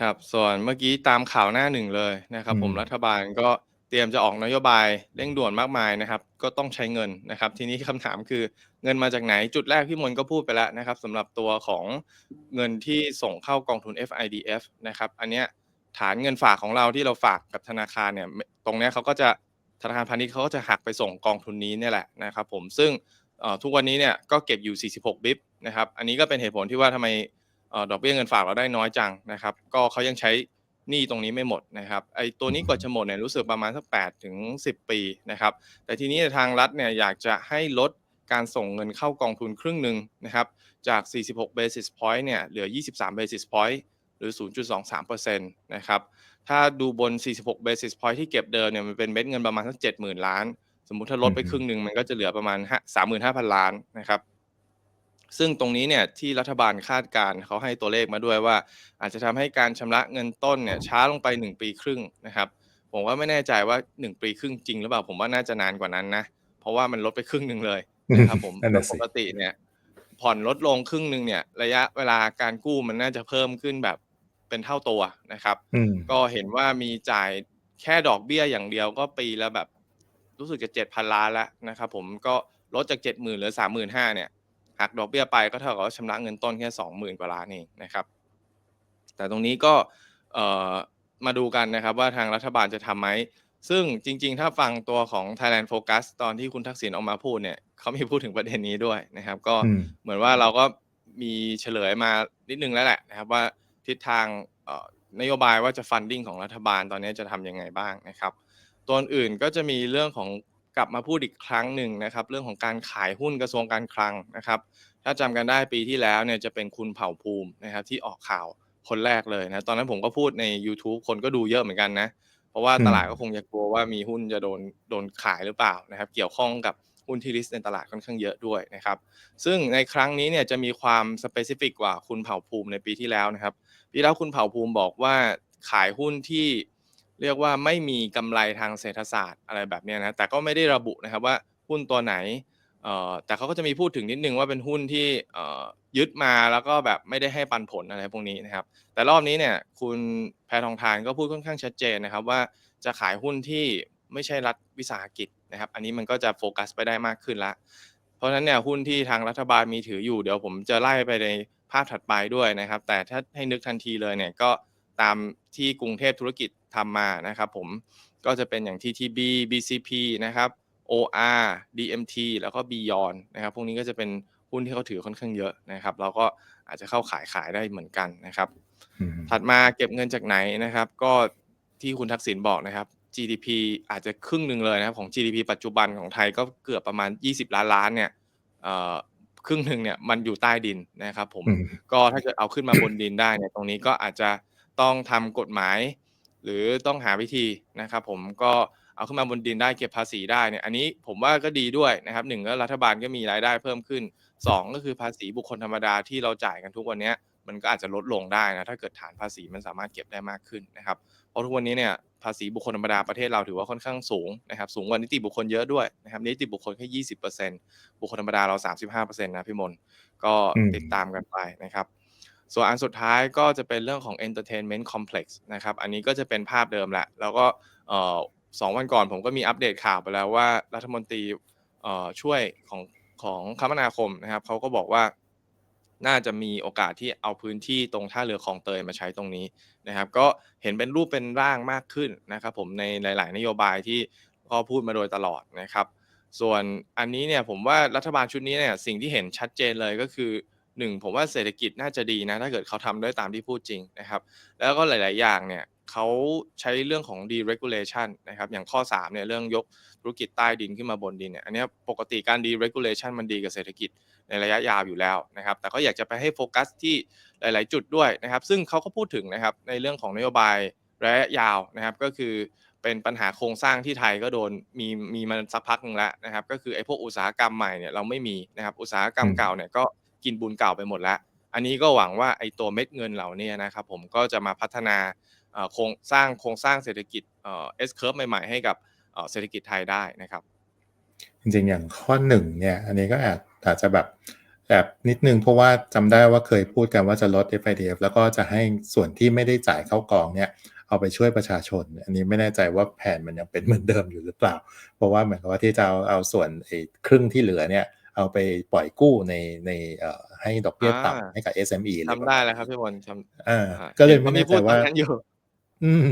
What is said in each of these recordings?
ครับ ส่วนเมื่อกี้ตามข่าวหน้าหนึ่งเลยนะครัอืบผมม รัฐบาลก็เตรียมจะออกนโยบายเร่งด่วนมากมายนะครับ ก็ต้องใช้เงินนะครับ ทีนี้คำถามคือเงินมาจากไหน?จุดแรกพี่มนต์ก็พูดไปแล้วนะครับสำหรับตัวของเงินที่ส่งเข้ากองทุน FIDF นะครับ อันเนี้ยฐานเงินฝากของเราที่เราฝากกับธนาคารเนี่ยมตรงเนี้ยเขาก็จะธนาคารพาณิชย์เขาก็จะหักไปส่งกองทุนนี้เนี่ยแหละนะครับ ผมซึ่ง เอ่อทุกวันนี้เนี่ยก็เก็บอยู่ 46 บิปนะครับ อันนี้ก็เป็นเหตุผลที่ว่าทำไมเอ่อ ดอกเบี้ยเงินฝากเราได้น้อยจังนะครับ ก็เขายังใช้หนี้ตรงนี้ไม่หมดนะครับไอ้ตัวนี้กว่าจะหมดเนี่ยรู้สึกประมาณสัก8-10 ปีนะครับ แต่ทีนี้ทางรัฐเนี่ยอยากจะให้ลดการส่งเงินเข้ากองทุนครึ่งหนึ่งนะครับจาก 46 Basis Point เนี่ยเหลือ 23 Basis Point หรือ 0.23%นะครับถ้าดูบน 46 Basis Point ที่เก็บเดิมเนี่ยมันเป็นเม็ดเงินประมาณสัก 70,000 ล้าน สมมุติถ้าลดไปอือฮึครึ่งหนึ่งมันก็จะเหลือประมาณห้า35,000 ล้านนะครับ ซึ่งตรงนี้เนี่ยที่รัฐบาลคาดการณ์เขาให้ตัวเลขมาด้วยว่า อาจจะทำให้การชำระเงินต้นเนี่ยช้าลงไป 1 ปีครึ่งนะครับผมก็ไม่แน่ใจว่า 1 ปีครึ่งจริงหรือเปล่าผมว่าน่าจะนานกว่านั้นนะเพราะว่ามันลดไปครึ่งหนึ่งเลยนะครับผมนั่นโดน่ะยสปิกติเนี่ยผ่อนลดลงครึ่งหนึ่งเนี่ย ระยะเวลาการกู้มันน่าจะเพิ่มขึ้นแบบเป็นเท่าตัวนะครับอืมก็เห็นว่ามีจ่ายแค่ดอกเบี้ยอย่างเดียวก็ปีละแบบ รู้สึกจะ7,000ล้านแล้วนะครับผมก็ลดจาก70,000เหลือ35,000เนี่ย หักดอกเบี้ยไปก็เท่ากับว่าชำระเงินต้นแค่20,000กว่าล้านเองนะครับ แต่ตรงนี้ก็เอ่อมาดูกันนะครับว่าทางรัฐบาลจะทำไหม?ซึ่งจริงๆ ถ้าฟังตัวของ Thailand Focus ตอนที่คุณทักษิณออกมาพูดเนี่ยเขามีพูดถึงประเด็นนี้ด้วยนะครับ ก็อืมเหมือนว่าเราก็มีเฉลยมานิดหนึ่งแล้วแหละนะครับว่าทิศทางเอ่อนโยบายว่าจะ funding ของรัฐบาลตอนนี้จะทำยังไงบ้างนะครับ ตัวอื่นๆก็จะมีเรื่องของ กลับมาพูดอีกครั้งหนึ่งนะครับ เรื่องของการขายหุ้นกระทรวงการคลังนะครับ ถ้าจำกันได้ปีที่แล้วเนี่ยจะเป็นคุณเผ่าภูมินะครับที่ออกข่าวคนแรกเลยนะตอนนั้นผมก็พูดในยูทูบคนก็ดูเยอะเหมือนกันนะเพราะว่าตลาดก็คงจะกลัวว่ามีหุ้นจะโดนโดนขายหรือเปล่านะครับ เกี่ยวข้องกับหุ้นที่ลิสต์ในตลาดค่อนข้างเยอะด้วยนะครับ ซึ่งในครั้งนี้เนี่ยจะมีความ specific กว่าคุณเผ่าภูมิในปีที่แล้วนะครับ ปีที่แล้วคุณเผ่าภูมิบอกว่าขายหุ้นที่ เรียกว่าไม่มีกำไรทางเศรษฐศาสตร์อะไรแบบนี้นะแต่ก็ไม่ได้ระบุนะครับว่าหุ้นตัวไหนแต่เขาก็จะมีพูดถึงนิดหนึ่งว่าเป็นหุ้นที่ยึดมาแล้วก็แบบไม่ได้ให้ปันผลอะไรพวกนี้นะครับ แต่รอบนี้เนี่ยคุณแพทองธารก็พูดค่อนข้างชัดเจนนะครับว่าจะขายหุ้นที่ไม่ใช่รัฐวิสาหกิจนะครับ อันนี้มันก็จะโฟกัสไปได้มากขึ้นล้วเพราะฉะนั้นเนี่ยหุ้นที่ทางรัฐบาลมีถืออยู่เดี๋ยวผมจะไล่ไปในภาพถัดไปด้วยนะครับ แต่ถ้าให้นึกทันทีเลยเนี่ยก็ ตามที่กรุงเทพธุรกิจทำมานะครับผมก็จะเป็นอย่าง TTB BCP นะครับ OR DMT แล้วก็ Beyond นะครับ พวกนี้ก็จะเป็นหุ้นที่เขาถือค่อนข้างเยอะนะครับ เราก็อาจจะเข้าขายขายได้เหมือนกันนะครับอืมถัดมาเก็บเงินจากไหนนะครับ ก็ที่คุณทักษิณบอกนะครับ GDP อาจจะครึ่งหนึ่งเลยนะครับของ GDP ปัจจุบันของไทยก็เกือบประมาณ 20 ล้านล้านเนี่ยเอ่อครึ่งหนึ่งเนี่ยมันอยู่ใต้ดินนะครับผมอืมก็ถ้าเกิดเอาขึ้นมาบนดินได้เนี่ยตรงนี้ก็อาจจะ ต้องทำกฎหมาย หรือต้องหาวิธีนะครับ ผมก็เอาขึ้นมาบนดินได้เก็บภาษีได้เนี่ยอันนี้ผมว่าก็ดีด้วยนะครับ1ก็รัฐบาลก็มีรายได้เพิ่มขึ้น 2 ก็คือภาษีบุคคลธรรมดาที่เราจ่ายกันทุกวันเนี้ยมันก็อาจจะลดลงได้นะถ้าเกิดฐานภาษีมันสามารถเก็บได้มากขึ้นนะครับเพราะทุกวันนี้เนี่ยภาษีบุคคลธรรมดาประเทศเราถือว่าค่อนข้างสูงนะครับสูงกว่านิติบุคคลเยอะด้วยนะครับนิติบุคคลแค่20%บุคคลธรรมดาเรา35%นะพี่มนต์ก็อืมติดตามกันไปนะครับ ส่วนอันสุดท้ายก็จะเป็นเรื่องของ Entertainment Complex นะครับ อันนี้ก็จะเป็นภาพเดิมแหละ แล้วก็เอ่อ2วันก่อนผมก็มีอัปเดตข่าวไปแล้วว่ารัฐมนตรีช่วยของของคมนาคมนะครับเขาก็บอกว่าน่าจะมีโอกาสที่เอาพื้นที่ตรงท่าเรือคลองเตยมาใช้ตรงนี้นะครับ ก็เห็นเป็นรูปเป็นร่างมากขึ้นนะครับ ผมในหลาย ๆ นโยบายที่ก็พูดมาโดยตลอดนะครับ ส่วนอันนี้เนี่ยผมว่ารัฐบาลชุดนี้เนี่ยสิ่งที่เห็นชัดเจนเลยก็คือ 1ผมว่าเศรษฐกิจน่าจะดีนะ ถ้าเกิดเขาทำได้ตามที่พูดจริงนะครับ แล้วก็หลาย ๆ อย่างเนี่ยเขาใช้เรื่องของ deregulation นะครับอย่างข้อ3เนี่ยเรื่องยกธุรกิจใต้ดินขึ้นมาบนดินเนี่ยอันเนี้ยปกติการ deregulation มันดีกับเศรษฐกิจในระยะยาวอยู่แล้วนะครับแต่ก็อยากจะไปให้โฟกัสที่หลาย ๆ จุดด้วยนะครับ ซึ่งเขาก็พูดถึงนะครับในเรื่องของนโยบายระยะยาวนะครับก็คือเป็นปัญหาโครงสร้างที่ไทยก็โดนมีมีมาสักพักหนึ่งแล้วนะครับ ก็คือไอ้พวกอุตสาหกรรมใหม่เนี่ยเราไม่มีนะครับอุตสาหกรรมอืมเก่าเนี่ยก็ กินบุญเก่าไปหมดแล้วอันนี้ก็หวังว่าไอ้ตัวเม็ดเงินเหล่านี้นะครับผมก็จะมาพัฒนาโครงสร้างโครงสร้างเศรษฐกิจเอ่อ S curve ใหม่ๆให้กับเศรษฐกิจไทยได้นะครับ จริงๆอย่างข้อ1เนี่ยอันนี้ก็อาจอาจจะแบบแอบนิดนึงเพราะว่าจำได้ว่าเคยพูดกันว่าจะลด FIDF แล้วก็จะให้ส่วนที่ไม่ได้จ่ายเข้ากองเนี่ยเอาไปช่วยประชาชน อันนี้ไม่แน่ใจว่าแผนมันยังเป็นเหมือนเดิมอยู่หรือเปล่า เพราะว่าเหมือนกับว่าที่จะเอาเอาส่วนครึ่งที่เหลือเนี่ย เอาไปปล่อยกู้ในในเอ่อให้ดอกเบี้ยอ่าต่ำให้กับ SME หรือจำได้แล้วครับพี่บอลจำอ่าอ่าก็เลยห็นไม่นแน่พูใจดตอว่านนั้นอยู่อืม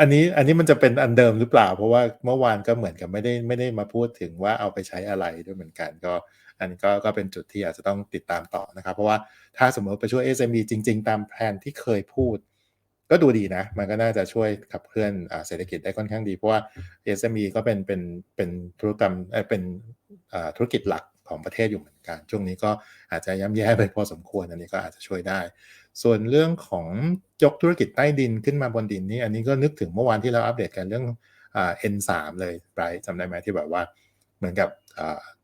อันนี้อันนี้มันจะเป็นอันเดิมหรือเปล่า เพราะว่าเมื่อวานก็เหมือนกับไม่ได้ไม่ได้มาพูดถึงว่าเอาไปใช้อะไรด้วยเหมือนกัน ก็อันนี้ก็ก็เป็นจุดที่อาจจะต้องติดตามต่อนะครับ เพราะว่าถ้าสมมติไปช่วย SME จริง ๆ ตามแผนที่เคยพูด ก็ดูดีนะ มันก็น่าจะช่วยขับเคลื่อนอ่าเศรษฐกิจได้ค่อนข้างดี เพราะว่า SME ก็เป็นเป็นเป็นธุรกรรมเอ่อเป็นอ่าธุรกิจหลัก ของประเทศอยู่เหมือนกัน ช่วงนี้ก็อาจจะย่ำแย่ไปพอสมควรอันนี้ก็อาจจะช่วยได้ ส่วนเรื่องของยกธุรกิจใต้ดินขึ้นมาบนดินนี่อันนี้ก็นึกถึงเมื่อวานที่เราอัปเดตกันเรื่องอ่า N3 เลยไบรท์จำได้ไหมที่แบบว่า เหมือนกับ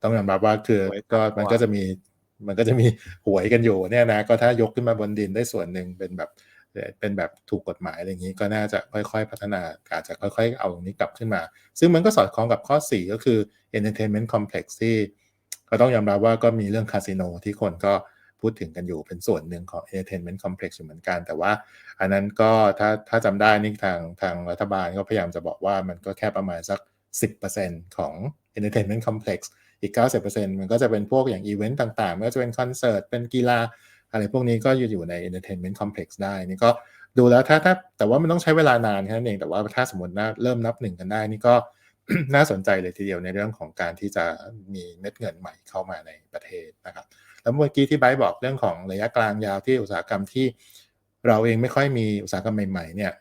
ต้องยอมรับว่าคือก็สามตัวมันก็จะมีมันก็จะมีหวยกันอยู่เนี่ยนะก็ถ้ายกขึ้นมาบนดินได้ส่วนหนึ่งเป็นแบบเป็นแบบถูกกฎหมายอะไรอย่างนี้ก็น่าจะค่อยๆ พัฒนาอาจจะค่อยๆ เอาตรงนี้กลับขึ้นมา ซึ่งมันก็สอดคล้องกับข้อ 4 ก็คือ entertainment complex ที่ ก็ต้องยอมรับว่าก็มีเรื่องคาสิโนที่คนก็พูดถึงกันอยู่เป็นส่วนหนึ่งของ entertainment complex อยู่เหมือนกัน แต่ว่าอันนั้นก็ถ้าถ้าจำได้นี่ทางทางรัฐบาลก็พยายามจะบอกว่ามันก็แค่ประมาณสัก 10%ของ entertainment complex อีก 90%มันก็จะเป็นพวกอย่างอีเวนต์ต่างๆไม่ว่าจะเป็นคอนเสิร์ตเป็นกีฬา อะไรพวกนี้ก็อยู่อยู่ใน entertainment complex ได้นี่ก็ดูแล้วถ้าถ้าแต่ว่ามันต้องใช้เวลานานแค่นั้นเองแต่ว่าถ้าสมมตินะเริ่มนับหนึ่งกันได้นี่ก็ น่าสนใจเลยทีเดียวในเรื่องของการที่จะมีเม็ดเงินใหม่เข้ามาในประเทศนะครับ แล้วเมื่อกี้ที่ไบร์ทบอกเรื่องของระยะกลางยาวที่อุตสาหกรรมที่เราเองไม่ค่อยมีอุตสาหกรรมใหม่ ๆ เนี่ย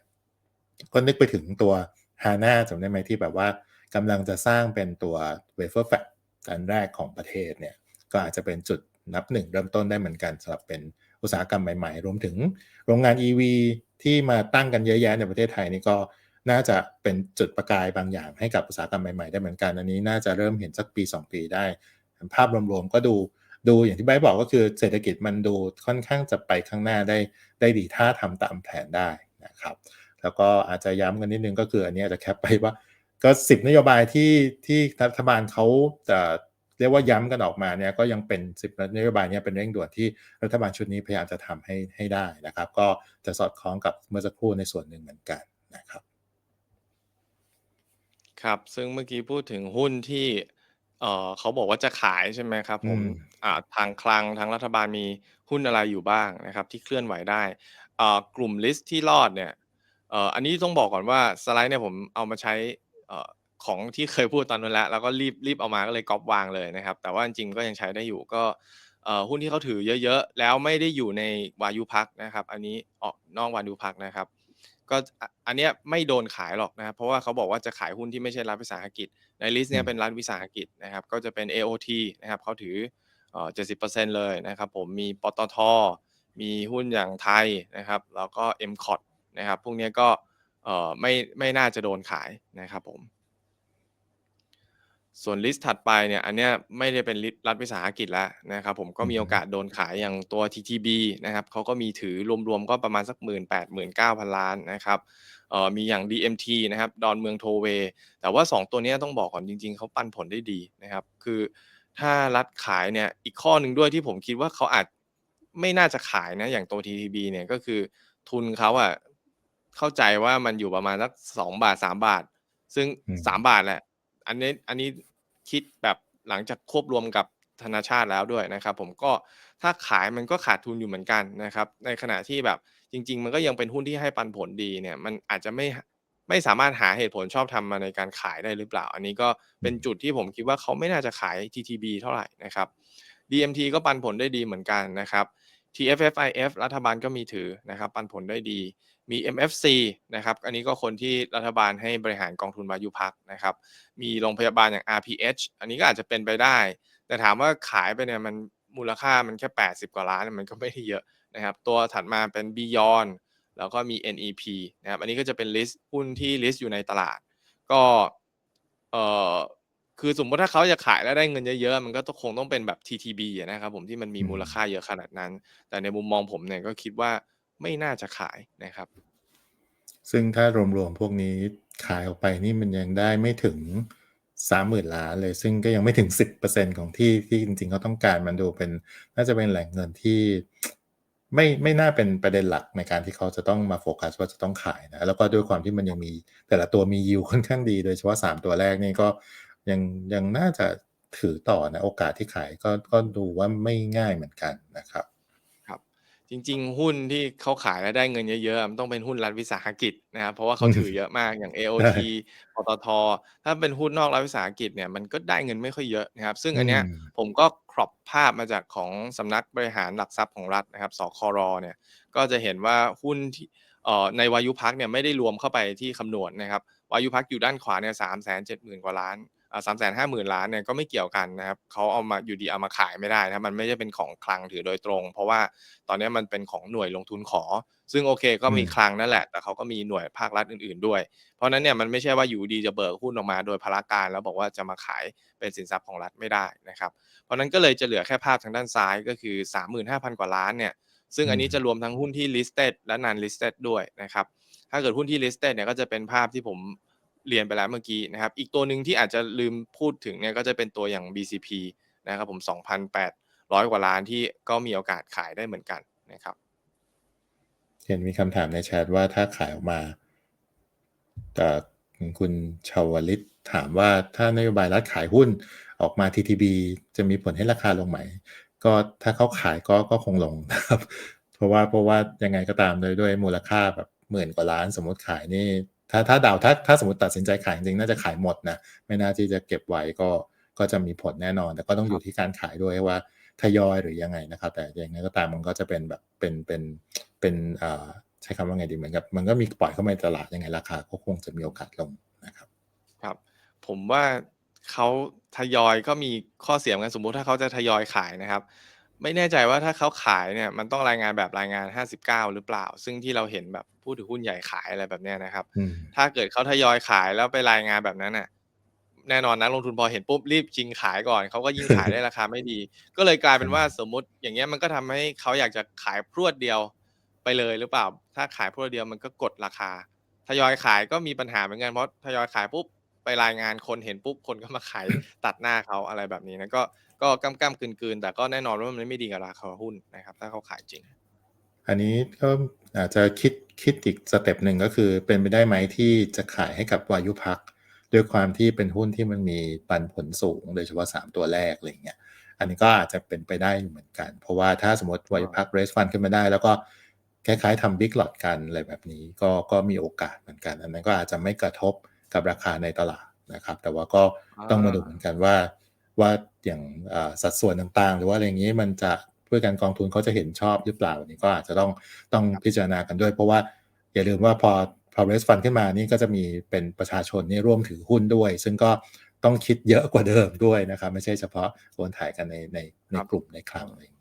ก็นึกไปถึงตัว HANA จำได้ไหมที่แบบว่ากำลังจะสร้างเป็นตัว wafer fab อันแรกของประเทศเนี่ย ก็อาจจะเป็นจุดนับหนึ่งเริ่มต้นได้เหมือนกันสำหรับเป็นอุตสาหกรรมใหม่ ๆ รวมถึงโรงงาน EV ที่มาตั้งกันเยอะแยะในประเทศไทยนี่ก็ น่าจะเป็นจุดประกายบางอย่างให้กับอุตสาหกรรมใหม่ๆ ได้เหมือนกันอันนี้น่าจะเริ่มเห็นสักปี 2 ปีได้ ภาพรวมๆ ก็ดูดูอย่างที่ไบบอกก็คือเศรษฐกิจมันดูค่อนข้างจะไปข้างหน้าได้ได้ดีถ้าทำตามแผนได้นะครับ แล้วก็อาจจะย้ำกันนิดนึงก็คืออันนี้อาจจะแคปไปว่า ก็สิบนโยบายที่ที่รัฐบาลเขาจะเรียกว่าย้ำกันออกมาเนี่ยก็ยังเป็นสิบนโยบายเนี้เป็นเร่งด่วนที่รัฐบาลชุดนี้พยายามจะทำให้ให้ได้นะครับ ก็จะสอดคล้องกับเมื่อสักครู่ในส่วนหนึ่งเหมือนกันนะครับ ครับ ซึ่งเมื่อกี้พูดถึงหุ้นที่ เอ่อ เขาบอกว่าจะขายใช่ไหมครับผมอืมอ่า ทางคลัง ทางรัฐบาลมีหุ้นอะไรอยู่บ้างนะครับ ที่เคลื่อนไหวได้ อ่า กลุ่มลิสต์ที่รอดเนี่ย เอ่อ อันนี้ต้องบอกก่อนว่าสไลด์เนี่ยผมเอามาใช้ เอ่อ ของที่เคยพูดตอนนั้นแล้ว แล้วก็รีบ รีบเอามาก็เลยก๊อปวางเลยนะครับ แต่ว่าจริง ๆ ก็ยังใช้ได้อยู่ ก็ เอ่อ หุ้นที่เขาถือเยอะ ๆ แล้วไม่ได้อยู่ในวายุพักนะครับ อันนี้ออกนอกวายุพักนะครับ ก็อะอันเนี้ยไม่โดนขายหรอกนะครับเพราะว่าเขาบอกว่าจะขายหุ้นที่ไม่ใช่รัฐวิสาหกิจ ในลิสต์เนี้ยเป็นรัฐวิสาหกิจนะครับก็จะเป็น AOT นะครับเขาถือเอ่อ70%เลยนะครับผมมีปตทมีหุ้นอย่างไทยนะครับแล้วก็ MCOT นะครับพวกเนี้ยก็เอ่อไม่ไม่น่าจะโดนขายนะครับผม ส่วนลิสต์ถัดไปเนี่ยอันเนี้ยไม่ได้เป็นลิสต์รัฐวิสาหกิจแล้วนะครับผมก็มีอือฮึโอกาสโดนขายอย่างตัว TTB นะครับเขาก็มีถือรวมๆก็ประมาณสัก1 8 0 0 0 1 9 0 0 0ล้านนะครับเอ่อมีอย่าง DMT นะครับดอนเมืองโทเวย์แต่ว่า 2 ตัวเนี้ยต้องบอกก่อนจริง ๆเขาปันผลได้ดีนะครับ คือถ้ารัฐขายเนี่ยอีกข้อหนึ่งด้วยที่ผมคิดว่าเขาอาจไม่น่าจะขายนะอย่างตัว TTB เนี่ยก็คือทุนเขาอะเข้าใจว่ามันอยู่ประมาณสัก2บาท3บาท ซึ่งอืม3บาทแหละ อันนี้อันนี้คิดแบบหลังจากควบรวมกับธนาชาติแล้วด้วยนะครับ ผมก็ถ้าขายมันก็ขาดทุนอยู่เหมือนกันนะครับ ในขณะที่แบบจริง ๆ มันก็ยังเป็นหุ้นที่ให้ปันผลดีเนี่ย มันอาจจะไม่ไม่สามารถหาเหตุผลชอบทำมาในการขายได้หรือเปล่า อันนี้ก็เป็นจุดที่ผมคิดว่าเขาไม่น่าจะขาย TTB เท่าไหร่นะครับ DMT ก็ปันผลได้ดีเหมือนกันนะครับ TFFIF รัฐบาลก็มีถือนะครับ ปันผลได้ดี มี MFC นะครับ อันนี้ก็คนที่รัฐบาลให้บริหารกองทุนวายุพักนะครับ มีโรงพยาบาลอย่าง RPH อันนี้ก็อาจจะเป็นไปได้ แต่ถามว่าขายไปเนี่ยมันมูลค่ามันแค่ 80 กว่าล้านมันก็ไม่ได้เยอะนะครับ ตัวถัดมาเป็น Beyond แล้วก็มี NEP นะครับ อันนี้ก็จะเป็นลิสต์หุ้นที่ลิสต์อยู่ในตลาด ก็เอ่อคือสมมติถ้าเขาจะขายแล้วได้เงินเยอะๆ มันก็ต้องคงต้องเป็นแบบ TTB นะครับผมที่มันมีมูลค่าเยอะขนาดนั้น แต่ในมุมมองผมเนี่ยก็คิดว่า ไม่น่าจะขายนะครับ ซึ่งถ้ารวมๆพวกนี้ขายออกไปนี่มันยังได้ไม่ถึงสามหมื่นล้านเลย ซึ่งก็ยังไม่ถึงสิบเปอร์เซ็นของที่ที่จริงๆเขาต้องการมันดูเป็น น่าจะเป็นแหล่งเงินที่ไม่ไม่น่าเป็นประเด็นหลักในการที่เขาจะต้องมาโฟกัสว่าจะต้องขายนะแล้วก็ด้วยความที่มันยังมีแต่ละตัวมียิวค่อนข้างดี โดยเฉพาะสามตัวแรกนี่ก็ยังยังน่าจะถือต่อนะโอกาสที่ขายก็ก็ดูว่าไม่ง่ายเหมือนกันนะครับครับ จริง ๆ หุ้นที่เขาขายแล้วได้เงินเยอะๆมันต้องเป็นหุ้นรัฐวิสาหกิจนะครับเพราะว่าเขาถือเยอะมากอย่าง AOT ปตท ถ้าเป็นหุ้นนอกรัฐวิสาหกิจเนี่ยมันก็ได้เงินไม่ค่อยเยอะนะครับ ซึ่งอันเนี้ยอืมผมก็ครอปภาพมาจากของสำนักบริหารหลักทรัพย์ของรัฐนะครับสครเนี่ยก็จะเห็นว่าหุ้นที่เอ่อในวายุพักเนี่ยไม่ได้รวมเข้าไปที่คำนวณนะครับวายุพักอยู่ด้านขวาเนี่ยสามแสนเจ็ดหมื่นกว่าล้านอ่า สามแสนห้าหมื่นล้านเนี่ยก็ไม่เกี่ยวกันนะครับเขาเอามาอยู่ดีเอามาขายไม่ได้นะครับมันไม่ใช่เป็นของคลังถือโดยตรง เพราะว่าตอนนี้มันเป็นของหน่วยลงทุนขอ ซึ่งโอเคก็มีอืมคลังนั่นแหละ แต่เขาก็มีหน่วยภาครัฐอื่น ๆ ด้วย เพราะฉะนั้นเนี่ยมันไม่ใช่ว่าอยู่ดีจะเบิกหุ้นออกมาโดยพละการ แล้วบอกว่าจะมาขายเป็นสินทรัพย์ของรัฐไม่ได้นะครับเพราะฉะนั้นก็เลยจะเหลือแค่ภาพทางด้านซ้ายก็คือ 35,000 กว่าล้านเนี่ยซึ่งอันนี้จะรวมทั้งหุ้นที่ listed และ non listed ด้วยนะครับถ้าเกิดหุ้นที่ listed เนี่ยก็จะเป็นภาพที่ผม เรียนไปแล้วเมื่อกี้นะครับ อีกตัวหนึ่งที่อาจจะลืมพูดถึงเนี่ยก็จะเป็นตัวอย่าง BCP นะครับผม 2,800 กว่าล้านที่ก็มีโอกาสขายได้เหมือนกันนะครับ เห็นมีคำถามในแชทว่าถ้าขายออกมาแต่คุณชาวลิตถามว่าถ้านโยบายรัฐขายหุ้นออกมา TTB จะมีผลให้ราคาลงไหม ก็ถ้าเขาขายก็ก็คงลงนะครับ เพราะว่าเพราะว่ายังไงก็ตามโดยด้วยมูลค่าแบบหมื่นกว่าล้านสมมติขายนี่ ถ้าถ้าดาวถ้าถ้าสมมติตัดสินใจขายจริงน่าจะขายหมดนะไม่น่าที่จะเก็บไว้ก็ก็จะมีผลแน่นอน แต่ก็ต้องอยู่ที่การขายด้วยว่าทยอยหรือยังไงนะครับ แต่อย่างไรก็ตามมันก็จะเป็นแบบเป็นเป็นเป็นอ่อใช้คำว่าไงดีเหมือนกับมันก็มีปล่อยเข้ามาในตลาดยังไงราคาก็คงจะมีโอกาสลงนะครับ ครับ ผมว่าเขาทยอยก็มีข้อเสียเหมือนกันสมมุติถ้าเขาจะทยอยขายนะครับ ไม่แน่ใจว่าถ้าเขาขายเนี่ยมันต้องรายงานแบบรายงาน 59 หรือเปล่า ซึ่งที่เราเห็นแบบผู้ถือหุ้นใหญ่ขายอะไรแบบเนี้ยนะครับอืมถ้าเกิดเขาทยอยขายแล้วไปรายงานแบบนั้นน่ะแน่นอนนักลงทุนพอเห็นปุ๊บรีบจริงขายก่อนเขาก็ยิ่งขายได้ราคาไม่ดี ก็เลยกลายเป็นว่าสมมุติอย่างเงี้ยมันก็ทำให้เขาอยากจะขายพรวดเดียวไปเลยหรือเปล่า ถ้าขายพรวดเดียวมันก็กดราคา ทยอยขายก็มีปัญหาเหมือนกันเพราะทยอยขายปุ๊บไปรายงานคนเห็นปุ๊บคนก็มาขายตัดหน้าเขาอะไรแบบนี้นะก็ ก็ก้ำก้ำกืนๆ แต่ก็แน่นอนว่ามันไม่ดีกับราคาหุ้นนะครับ ถ้าเขาขายจริง อันนี้ก็อาจจะคิดคิดอีกสเต็ปหนึ่งก็คือเป็นไปได้ไหมที่จะขายให้กับวายุพักด้วยความที่เป็นหุ้นที่มันมีปันผลสูง โดยเฉพาะ 3 ตัวแรกอะไรเงี้ยอันนี้ก็อาจจะเป็นไปได้เหมือนกัน เพราะว่าถ้าสมมติวายุพักเรสฟันขึ้นมาได้ แล้วก็คล้ายๆทำบิ๊กหลอดกันอะไรแบบนี้ก็ก็มีโอกาสเหมือนกัน อันนั้นก็อาจจะไม่กระทบกับราคาในตลาดนะครับ แต่ว่าก็ต้องมาดูเหมือนกันว่า ว่าอย่างสัดส่วนต่างๆ หรือว่าอะไรอย่างนี้มันจะเพื่อการกองทุนเขาจะเห็นชอบหรือเปล่าอันนี่ก็อาจจะต้องต้องพิจารณากันด้วย เพราะว่าอย่าลืมว่าพอพอเรสฟันขึ้นมานี่ก็จะมีเป็นประชาชนนี่ร่วมถือหุ้นด้วย ซึ่งก็ต้องคิดเยอะกว่าเดิมด้วยนะครับไม่ใช่เฉพาะโอนถ่ายกันในในในกลุ่มในคลังอะไรอง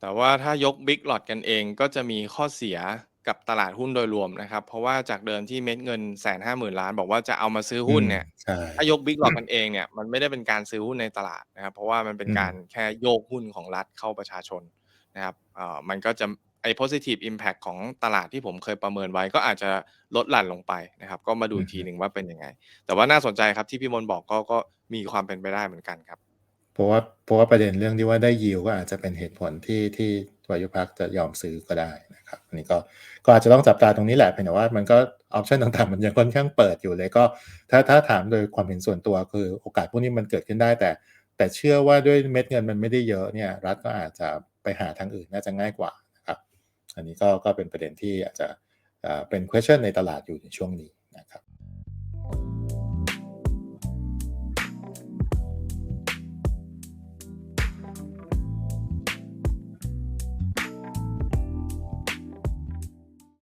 แต่ว่าถ้ายกบิ๊กหลอดกันเองก็จะมีข้อเสีย กับตลาดหุ้นโดยรวมนะครับ เพราะว่าจากเดิมที่เม็ดเงินแสนห้าหมื่นล้าน บอกว่าจะเอามาซื้อหุ้นเนี่ยใช่ถ้ายกบิ๊กหลอดกันเองเนี่ยมันไม่ได้เป็นการซื้อหุ้นในตลาดนะครับ เพราะว่ามันเป็นอืมการแค่โยกหุ้นของรัฐเข้าประชาชนนะครับเอ่อมันก็จะไอ้ positive impact ของตลาดที่ผมเคยประเมินไว้ก็อาจจะลดหลั่นลงไปนะครับ ก็มาดูอีกทีหนึ่งว่าเป็นยังไง แต่ว่าน่าสนใจครับที่พี่มนต์บอกก็ก็มีความเป็นไปได้เหมือนกันครับ เพราะว่าเพราะว่าประเด็นเรื่องที่ว่าได้ยิวก็อาจจะเป็นเหตุผลที่ที่วายุพักจะยอมซื้อก็ได้นะครับอันนี้ก็ก็อาจจะต้องจับตาตรงนี้แหละเพียงแต่ว่ามันก็ออปชันต่างๆ มันยังค่อนข้างเปิดอยู่เลยก็ถ้าถ้าถามโดยความเห็นส่วนตัวคือโอกาสพวกนี้มันเกิดขึ้นได้แต่ แต่เชื่อว่าด้วยเม็ดเงินมันไม่ได้เยอะเนี่ยรัฐก็อาจจะไปหาทางอื่นน่าจะง่ายกว่านะครับ อันนี้ก็ก็เป็นประเด็นที่อาจจะเอ่อเป็น question ในตลาดอยู่ในช่วงนี้นะครับ